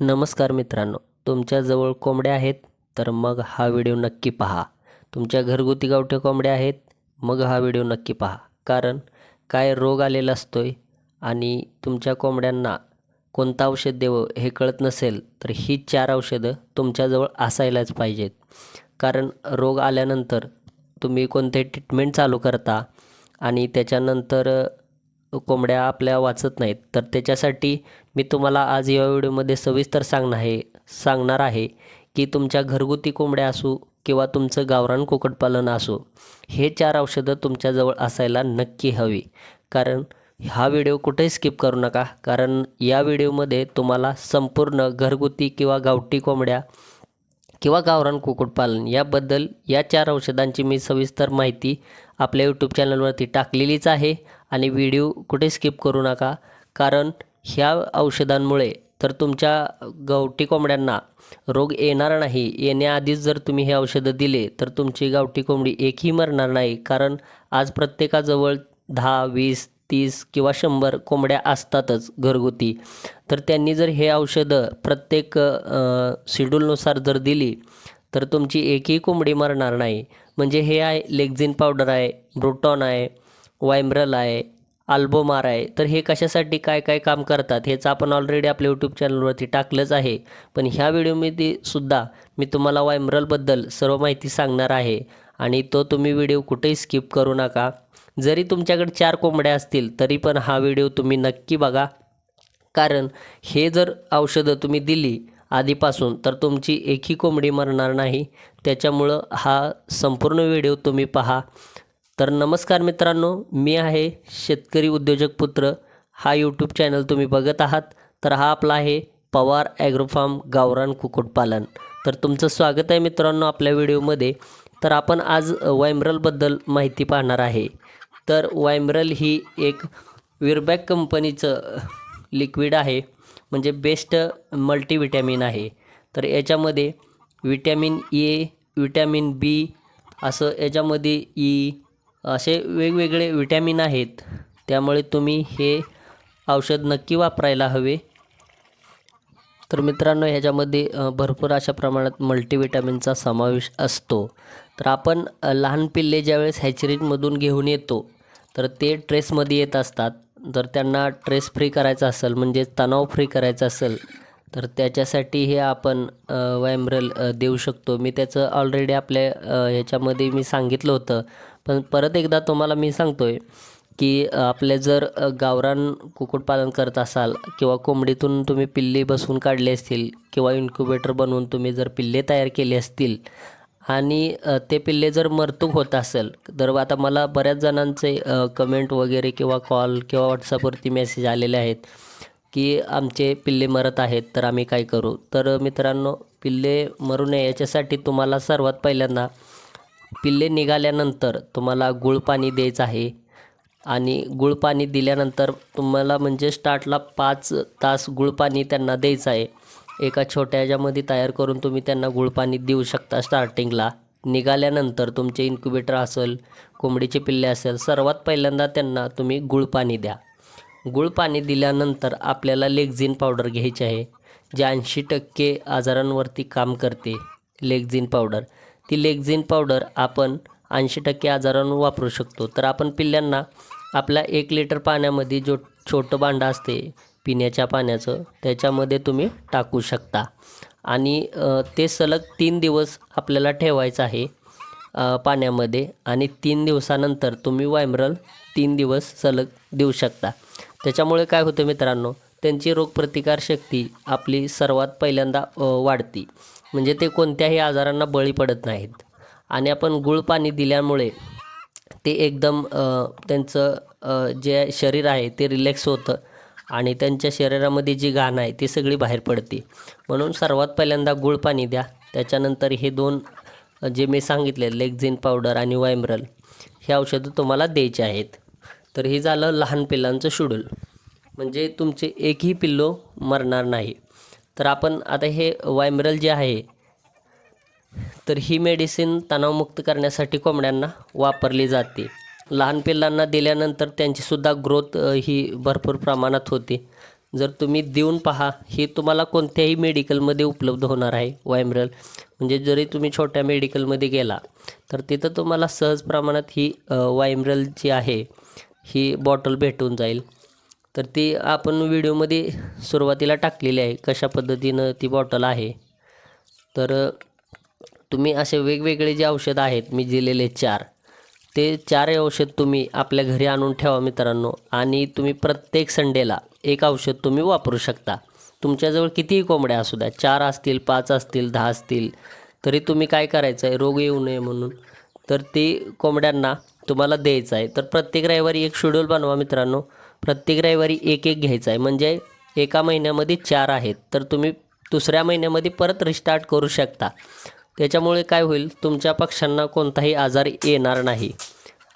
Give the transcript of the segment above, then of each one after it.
नमस्कार मित्रांनो तुमच्याजवळ कोंबड्या आहेत तर मग हा व्हिडिओ नक्की पहा. तुमच्या घरगुती गावठी कोंबड्या आहेत मग हा व्हिडिओ नक्की पहा. कारण काय रोग आलेला असतो आहे आणि तुमच्या कोंबड्यांना कोणतं औषध द्यावं हे कळत नसेल तर ही चार औषधं तुमच्याजवळ असायलाच पाहिजेत. कारण रोग आल्यानंतर तुम्ही कोणते ट्रीटमेंट चालू करता आणि त्याच्यानंतर कोंबड्या आपल्या वाचत नाहीत. तर त्याच्यासाठी मी तुम्हाला आज या व्हिडिओमध्ये सविस्तर सांगणार आहे सांगणार आहे की तुमच्या घरगुती कोंबड्या असू किंवा तुमचं गावरान कुक्कुटपालन असो हे चार औषधं तुमच्याजवळ असायला नक्की हवी. कारण हा व्हिडिओ कुठेही स्किप करू नका. कारण या व्हिडिओमध्ये तुम्हाला संपूर्ण घरगुती किंवा गावठी कोंबड्या किंवा गावरान कुक्कुटपालन याबद्दल या चार औषधांची मी सविस्तर माहिती आपल्या यूट्यूब चॅनलवरती टाकलेलीच आहे. आणि व्हिडिओ कुठे स्किप करू नका. कारण ह्या औषधांमुळे तर तुमच्या गावठी कोंबड्यांना रोग येणार नाही. येण्याआधीच जर तुम्ही हे औषधं दिले तर तुमची गावठी कोंबडी एकही मरणार नाही. कारण आज प्रत्येकाजवळ दहा वीस तीस किंवा शंभर कोंबड्या असतातच घरगुती. तर त्यांनी जर हे औषधं प्रत्येक शेड्यूलनुसार जर दिली तर तुमची एकही कोंबडी मरणार नाही. म्हणजे हे आहे लेक्झिन पावडर आहे ब्रुटॉन आहे वायम्रल आहे अल्बोमार आहे. तर हे कशासाठी काय काय काम करतात हेचं आपण ऑलरेडी आपल्या यूट्यूब चॅनलवरती टाकलंच आहे. पण ह्या व्हिडिओमध्ये सुद्धा मी तुम्हाला वायमरलबद्दल सर्व माहिती सांगणार आहे. आणि तो तुम्ही व्हिडिओ कुठेही स्किप करू नका. जरी तुमच्याकडे चार कोंबड्या असतील तरी पण हा व्हिडिओ तुम्ही नक्की बघा. कारण हे जर औषधं तुम्ही दिली आधीपासून तर तुमची एकही कोंबडी मरणार नाही. त्याच्यामुळं हा संपूर्ण व्हिडिओ तुम्ही पहा. तर नमस्कार मित्रांनो मी आहे शेतकरी उद्योजक पुत्र. हा यूट्यूब चॅनल तुम्ही बघत आहात. तर हा आपला आहे पवार ॲग्रोफार्म गावरान कुक्कुटपालन. तर तुमचं स्वागत आहे मित्रांनो आपल्या व्हिडिओमध्ये. तर आपण आज वायमरलबद्दल माहिती पाहणार आहे. तर वायमरल ही एक विरबॅक कंपनीचं लिक्विड आहे. म्हणजे बेस्ट मल्टीविटॅमिन आहे. तर याच्यामध्ये विटॅमिन ए विटॅमिन बी असं याच्यामध्ये ई असे वेगवेगळे विटॅमिन आहेत. त्यामुळे तुम्ही हे औषध नक्की वापरायला हवे. तर मित्रांनो ह्याच्यामध्ये भरपूर अशा प्रमाणात मल्टीविटॅमिनचा समावेश असतो. तर आपण लहान पिल्ले ज्यावेळेस हॅचरीमधून घेऊन येतो तर ते ट्रेसमध्ये येत असतात. जर त्यांना ट्रेस फ्री करायचं असेल म्हणजे तणाव फ्री करायचं असेल तर त्याच्यासाठी हे आपण अ, वॅमरल देऊ शकतो. मी त्याचं ऑलरेडी आपल्या ह्याच्यामध्ये मी सांगितलं होतं. पण परत एकदा तुम्हाला मी सांगतो आहे की आपले जर गावरान कुक्कुटपालन करत असाल किंवा कोंबडीतून तुम्ही पिल्ले बसवून काढले असतील किंवा इन्क्युबेटर बनवून तुम्ही जर पिल्ले तयार केले असतील आणि ते पिल्ले जर मरतूक होत असेल तर आता मला बऱ्याच जणांचे कमेंट वगैरे किंवा कॉल किंवा व्हॉट्सअपवरती मेसेज आलेले आहेत की आमचे पिल्ले मरत आहेत तर आम्ही काय करू? तर मित्रांनो पिल्ले मरू नये याच्यासाठी तुम्हाला सर्वात पहिल्यांदा पिल्ले निघाल्यानंतर तुम्हाला गुळ पाणी द्यायचं आहे आणि गुळ पाणी दिल्यानंतर तुम्हाला म्हणजे स्टार्टला पाच तास गुळ पाणी त्यांना द्यायचं आहे. एका छोट्या याच्यामध्ये तयार करून तुम्ही त्यांना गुळ पाणी देऊ शकता स्टार्टिंगला निघाल्यानंतर तुमचे इन्क्युबेटर असेल कोंबडीचे पिल्ले असेल सर्वात पहिल्यांदा त्यांना तुम्ही गुळ पाणी द्या. गुळ पाणी दिल्यानंतर आपल्याला लेक्झिन पावडर घ्यायची आहे जे ऐंशी टक्के आजारांवरती काम करते. लेक्झिन पावडर ती लेक्झिन पावडर आपण ऐंशी टक्के आजारांवर वापरू शकतो. तर आपण पिल्ल्यांना आपल्या एक लिटर पाण्यामध्ये जो छोटं भांडं असते पिण्याच्या पाण्याचं त्याच्यामध्ये तुम्ही टाकू शकता. आणि ते सलग तीन दिवस आपल्याला ठेवायचं आहे पाण्यामध्ये. आणि तीन दिवसानंतर तुम्ही वायमरल तीन दिवस सलग देऊ शकता. त्याच्यामुळे काय होतं मित्रांनो त्यांची रोगप्रतिकारशक्ती आपली सर्वात पहिल्यांदा वाढती. म्हणजे ते कोणत्याही आजारांना बळी पडत नाहीत. आणि आपण गुळ पाणी दिल्यामुळे ते एकदम त्यांचं जे शरीर आहे ते रिलॅक्स होतं. आणि त्यांच्या शरीरामध्ये जी घाण आहे ती सगळी बाहेर पडते. म्हणून सर्वात पहिल्यांदा गुळ पाणी द्या. त्याच्यानंतर हे दोन जे मी सांगितले लेक्झिन पावडर आणि वायमरल हे औषधं तुम्हाला द्यायचे आहेत. तर हे झालं लहान पिल्लांचं शेड्यूल. म्हणजे तुमचे एकही पिल्लो मरणार नाही. तर आपण आता हे वायमरल जे आहे तर ही मेडिसिन तणावमुक्त करण्यासाठी कोंबड्यांना वापरली जाते. लहान पिल्लांना दिल्यानंतर त्यांचीसुद्धा ग्रोथ ही भरपूर प्रमाणात होते. जर तुम्ही देऊन पहा ही तुम्हाला कोणत्याही मेडिकलमध्ये उपलब्ध होणार आहे वायमरल. म्हणजे जरी तुम्ही छोट्या मेडिकलमध्ये गेला तर तिथं तुम्हाला सहज प्रमाणात ही वायमरल जी आहे ही बॉटल भेटून जाईल. तर ती आपण व्हिडिओमध्ये सुरुवातीला टाकलेली आहे कशा पद्धतीनं ती बॉटल आहे. तर तुम्ही असे वेगवेगळे जे औषधं आहेत मी दिलेले चार ते चार औषध तुम्ही आपल्या घरी आणून ठेवा मित्रांनो. आणि तुम्ही प्रत्येक संडेला एक औषध तुम्ही वापरू शकता. तुमच्याजवळ कितीही कोंबड्या असू द्या चार असतील पाच असतील दहा असतील तरी तुम्ही काय करायचं आहे रोग येऊ नये म्हणून. तर ते कोंबड्यांना तुम्हाला द्यायचं आहे तर प्रत्येक रविवारी एक शेड्यूल बनवा मित्रांनो. प्रत्येक रविवारी एक एक घ्यायचा आहे म्हणजे एका महिन्यामध्ये चार आहेत. तर तुम्ही दुसऱ्या महिन्यामध्ये परत रिस्टार्ट करू शकता. त्याच्यामुळे काय होईल? तुमच्या पक्ष्यांना कोणताही आजार येणार नाही.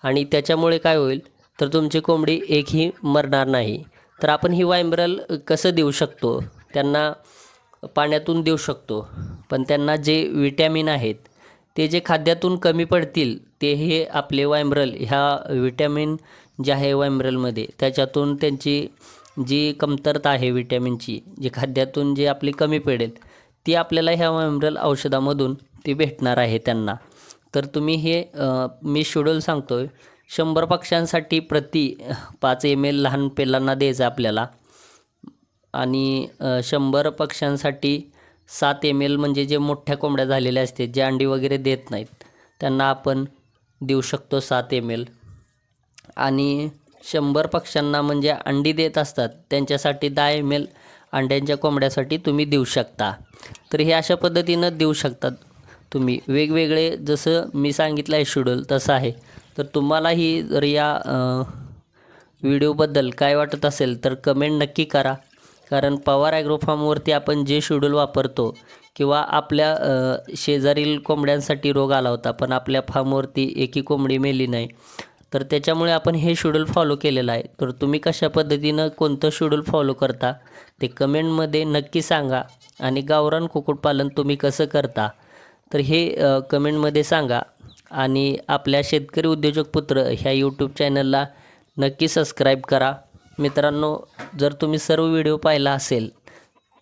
आणि त्याच्यामुळे काय होईल? तर तुमची कोंबडी एकही मरणार नाही. तर आपण ही वायमरल कसं देऊ शकतो? त्यांना पाण्यातून देऊ शकतो. पण त्यांना जे विटॅमिन आहेत ते जे खाद्यातून कमी पडतील ते हे आपले वायमरल ह्या विटॅमिन जे आहे वायमरलमध्ये त्याच्यातून त्यांची जी कमतरता आहे विटॅमिनची जी खाद्यातून जे आपली कमी पडेल ती आपल्याला ह्या वायमरल औषधामधून ती भेटणार आहे त्यांना. तर तुम्ही हे मी शेड्यूल सांगतो आहे शंभर पक्ष्यांसाठी प्रति पाच एम एल लहान पेलांना द्यायचं आपल्याला. आणि शंभर पक्ष्यांसाठी सात एम एल म्हणजे जे मोठ्या कोंबड्या झालेल्या असते जे अंडी वगैरे देत नाहीत त्यांना आपण देऊ शकतो सात एम एल आणि शंभर पक्ष्यांना म्हणजे अंडी देत असतात त्यांच्यासाठी दहा एम एल अंड्यांच्या कोंबड्यासाठी तुम्ही देऊ शकता. तर हे अशा पद्धतीनं देऊ शकतात. तुम्ही वेगवेगळे जसं मी सांगितलं आहे शेड्यूल तसं आहे. तर तुम्हालाही जर या व्हिडिओबद्दल काय वाटत असेल तर कमेंट नक्की करा. कारण पवार ॲग्रोफार्मवरती आपण जे शेड्यूल वापरतो किंवा आपल्या शेजारील कोंबड्यांसाठी रोग आला होता पण आपल्या फार्मवरती एकही कोंबडी मेली नाही तर त्याच्यामुळे आपण हे शेड्यूल फॉलो केलेलं आहे. तर तुम्ही कशा पद्धतीनं कोणतं शेड्यूल फॉलो करता ते कमेंटमध्ये नक्की सांगा. आणि गावरान कुक्कुटपालन तुम्ही कसं करता तर हे कमेंटमध्ये सांगा. आणि आपल्या शेतकरी उद्योजक पुत्र ह्या यूट्यूब चॅनलला नक्की सबस्क्राईब करा. मित्रांनो जर तुम्ही सर्व व्हिडिओ पाहिला असेल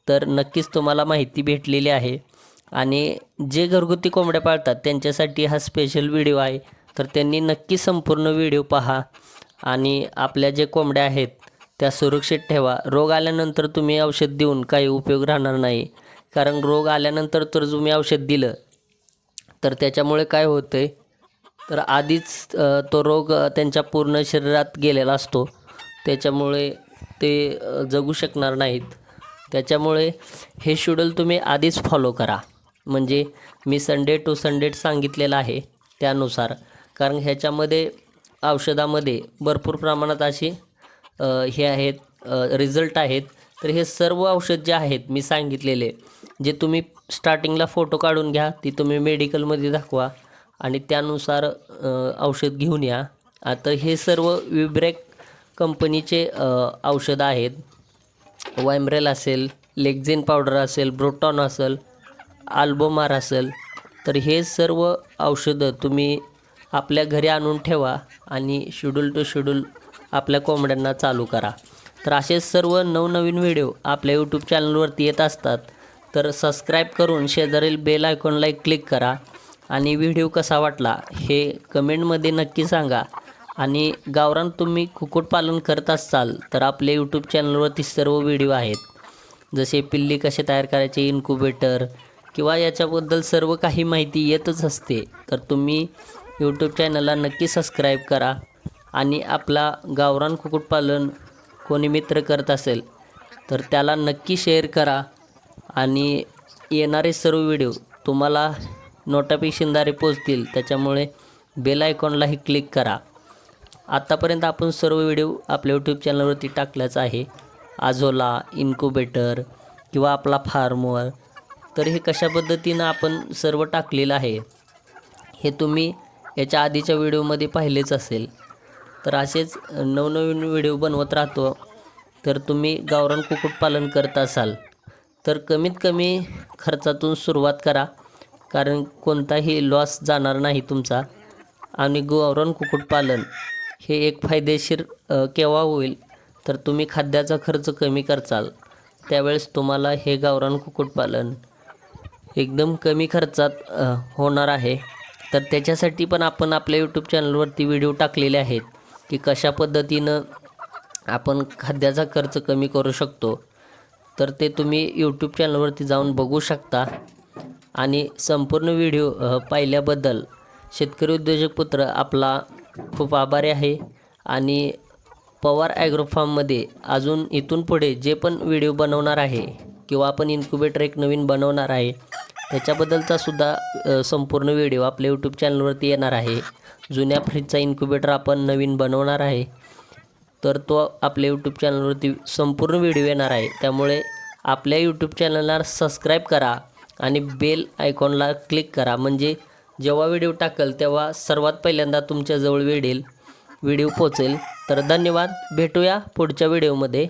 तर नक्कीच तुम्हाला माहिती भेटलेली आहे. आणि जे घरगुती कोंबड्या पाळतात त्यांच्यासाठी हा स्पेशल व्हिडिओ आहे. तर त्यांनी नक्की संपूर्ण व्हिडिओ पहा. आणि आपल्या जे कोंबड्या आहेत त्या सुरक्षित ठेवा. रोग आल्यानंतर तुम्ही औषध देऊन काही उपयोग राहणार नाही. कारण रोग आल्यानंतर तर तुम्ही औषध दिलं तर त्याच्यामुळे काय होतं आहे तर आधीच तो रोग त्यांच्या पूर्ण शरीरात गेलेला असतो. त्याच्यामुळे ते जगू शकणार नाहीत. त्याच्यामुळे हे शेड्यूल तुम्ही आधीच फॉलो करा. म्हणजे मी संडे टू संडे सांगितलेलं आहे त्यानुसार. कारण ह्याच्यामध्ये औषधामध्ये भरपूर प्रमाणात अशी हे आहेत रिझल्ट आहेत. तर हे सर्व औषध जे आहेत मी सांगितलेले जे तुम्ही स्टार्टिंगला फोटो काढून घ्या ती तुम्ही मेडिकलमध्ये दाखवा आणि त्यानुसार औषध घेऊन या. आता हे सर्व विब्रेक कंपनीचे औषध औषधं आहेत. वायम्रेल असेल लेक्झिन पावडर असेल ब्रोटॉन असेल आल्बोमार असेल तर हे सर्व औषधं तुम्ही आपल्या घरी आणून ठेवा आणि शेड्यूल टू शेड्यूल आपल्या कोंबड्यांना चालू करा. तर असे सर्व नवनवीन व्हिडिओ आपल्या यूट्यूब चॅनलवरती येत असतात तर सबस्क्राईब करून शेजारील बेल आयकॉनला एक क्लिक करा आणि व्हिडिओ कसा वाटला हे कमेंटमध्ये नक्की सांगा. आणि गावरान तुम्ही कुक्कुटपालन करत असाल तर आपले यूट्यूब चॅनलवरती सर्व व्हिडिओ आहेत. जसे पिल्ली कसे तयार करायचे इन्क्युबेटर किंवा याच्याबद्दल सर्व काही माहिती येतच असते तर तुम्ही यूट्यूब चॅनलला नक्की सबस्क्राईब करा. आणि आपला गावरान कुक्कुटपालन कोणी मित्र करत असेल तर त्याला नक्की शेअर करा आणि येणारे सर्व व्हिडिओ तुम्हाला नोटिफिकेशनद्वारे पोचतील त्याच्यामुळे बेल आयकॉनलाही क्लिक करा. आत्तापर्यंत आपण सर्व व्हिडिओ आपल्या यूट्यूब चॅनलवरती टाकल्याचा आहे. आझोला इन्क्युबेटर किंवा आपला फार्मवर तर हे कशा पद्धतीनं आपण सर्व टाकलेलं आहे हे तुम्ही याच्या आधीच्या व्हिडिओमध्ये पाहिलेच असेल. तर असेच नवनवीन व्हिडिओ बनवत राहतो. तर तुम्ही गावरान कुक्कुटपालन करत असाल तर कमीत कमी खर्चातून सुरुवात करा. कारण कोणताही लॉस जाणार नाही तुमचा. आणि गावरान कुक्कुटपालन हे एक फायदेशीर केव्हा होईल? तर तुम्ही खाद्याचा खर्च कमी करचाल. त्यावेळेस तुम्हाला हे गावरान कुक्कुटपालन एकदम कमी खर्चात होणार आहे. तर त्याच्यासाठी पण आपण आपल्या यूट्यूब चॅनलवरती व्हिडिओ टाकलेले आहेत. की कशा पद्धतीनं आपण खाद्याचा खर्च कमी करू शकतो तर ते तुम्ही यूट्यूब चॅनलवरती जाऊन बघू शकता. आणि संपूर्ण व्हिडिओ पाहिल्याबद्दल शेतकरी उद्योजक पुत्र आपला खूप आभारी आहे. आणि पवार ॲग्रो फार्ममध्ये अजून इथून पुढे जे पण व्हिडिओ बनवणार आहे किंवा आपण इन्क्युबेटर एक नवीन बनवणार आहे त्याच्याबद्दलचा सुद्धा संपूर्ण व्हिडिओ आपल्या यूट्यूब चॅनलवरती येणार आहे. जुन्या फ्रीजचा इन्क्युबेटर आपण नवीन बनवणार आहे. तर तो आपल्या यूट्यूब चॅनलवरती संपूर्ण व्हिडिओ येणार आहे. त्यामुळे आपल्या यूट्यूब चॅनलला सबस्क्राईब करा आणि बेल आयकॉनला क्लिक करा. म्हणजे जेव्हा व्हिडिओ टाकल तेव्हा सर्वात पहिल्यांदा तुमच्याजवळ वेळेल व्हिडिओ पोचेल तर धन्यवाद. भेटूया पुढच्या व्हिडिओमध्ये.